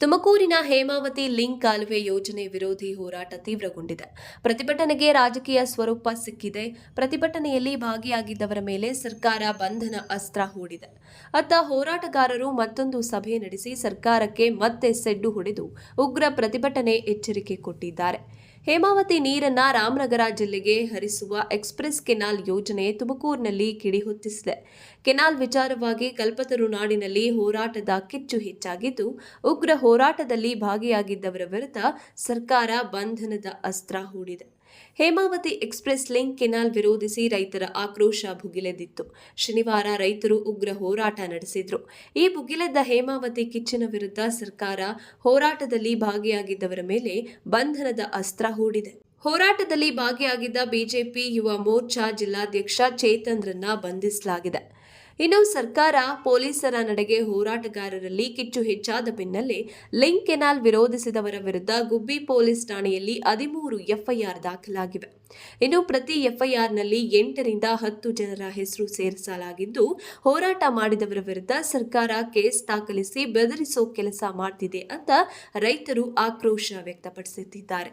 ತುಮಕೂರಿನ ಹೇಮಾವತಿ ಲಿಂಕ್ ಕಾಲುವೆ ಯೋಜನೆ ವಿರೋಧಿ ಹೋರಾಟ ತೀವ್ರಗೊಂಡಿದೆ. ಪ್ರತಿಭಟನೆಗೆ ರಾಜಕೀಯ ಸ್ವರೂಪ ಸಿಕ್ಕಿದೆ. ಪ್ರತಿಭಟನೆಯಲ್ಲಿ ಭಾಗಿಯಾಗಿದ್ದವರ ಮೇಲೆ ಸರ್ಕಾರ ಬಂಧನ ಅಸ್ತ್ರ ಹೂಡಿದೆ. ಅತ್ತ ಹೋರಾಟಗಾರರು ಮತ್ತೊಂದು ಸಭೆ ನಡೆಸಿ ಸರ್ಕಾರಕ್ಕೆ ಮತ್ತೆ ಸೆಡ್ಡು ಹೊಡೆದು ಉಗ್ರ ಪ್ರತಿಭಟನೆ ಎಚ್ಚರಿಕೆ ಕೊಟ್ಟಿದ್ದಾರೆ. ಹೇಮಾವತಿ ನೀರನ್ನ ರಾಮನಗರ ಜಿಲ್ಲೆಗೆ ಹರಿಸುವ ಎಕ್ಸ್ಪ್ರೆಸ್ ಕೆನಾಲ್ ಯೋಜನೆ ತುಮಕೂರಿನಲ್ಲಿ ಕಿಡಿಹೊತ್ತಿಸಿದೆ. ಕೆನಾಲ್ ವಿಚಾರವಾಗಿ ಕಲ್ಪತರು ನಾಡಿನಲ್ಲಿ ಹೋರಾಟದ ಕಿಚ್ಚು ಹೆಚ್ಚಾಗಿದ್ದು, ಉಗ್ರ ಹೋರಾಟದಲ್ಲಿ ಭಾಗಿಯಾಗಿದ್ದವರ ವಿರುದ್ಧ ಸರ್ಕಾರ ಬಂಧನದ ಅಸ್ತ್ರ ಹೂಡಿದೆ. ಹೇಮಾವತಿ ಎಕ್ಸ್ಪ್ರೆಸ್ ಲಿಂಕ್ ಕೆನಾಲ್ ವಿರೋಧಿಸಿ ರೈತರ ಆಕ್ರೋಶ ಭುಗಿಲೆದ್ದಿತ್ತು. ಶನಿವಾರ ರೈತರು ಉಗ್ರ ಹೋರಾಟ ನಡೆಸಿದ್ರು. ಈ ಭುಗಿಲೆದ್ದ ಹೇಮಾವತಿ ಕಿಚ್ಚಿನ ವಿರುದ್ಧ ಸರ್ಕಾರ ಹೋರಾಟದಲ್ಲಿ ಭಾಗಿಯಾಗಿದ್ದವರ ಮೇಲೆ ಬಂಧನದ ಅಸ್ತ್ರ ಹೂಡಿದೆ. ಹೋರಾಟದಲ್ಲಿ ಭಾಗಿಯಾಗಿದ್ದ ಬಿಜೆಪಿ ಯುವ ಮೋರ್ಚಾ ಜಿಲ್ಲಾಧ್ಯಕ್ಷ ಚೇತನ್ರನ್ನ ಬಂಧಿಸಲಾಗಿದೆ. ಇನ್ನು ಸರ್ಕಾರ ಪೊಲೀಸರ ನಡೆಗೆ ಹೋರಾಟಗಾರರಲ್ಲಿ ಕಿಚ್ಚು ಹೆಚ್ಚಾದ ಬೆನ್ನಲ್ಲೇ ಲಿಂಕ್ ಕೆನಾಲ್ ವಿರೋಧಿಸಿದವರ ವಿರುದ್ಧ ಗುಬ್ಬಿ ಪೊಲೀಸ್ ಠಾಣೆಯಲ್ಲಿ ಹದಿಮೂರು ಎಫ್ಐಆರ್ ದಾಖಲಾಗಿವೆ. ಇನ್ನು ಪ್ರತಿ ಎಫ್ಐಆರ್ನಲ್ಲಿ ಎಂಟರಿಂದ ಹತ್ತು ಜನರ ಹೆಸರು ಸೇರಿಸಲಾಗಿದ್ದು, ಹೋರಾಟ ಮಾಡಿದವರ ವಿರುದ್ಧ ಸರ್ಕಾರ ಕೇಸ್ ದಾಖಲಿಸಿ ಬೆದರಿಸೋ ಕೆಲಸ ಮಾಡ್ತಿದೆ ಅಂತ ರೈತರು ಆಕ್ರೋಶ ವ್ಯಕ್ತಪಡಿಸುತ್ತಿದ್ದಾರೆ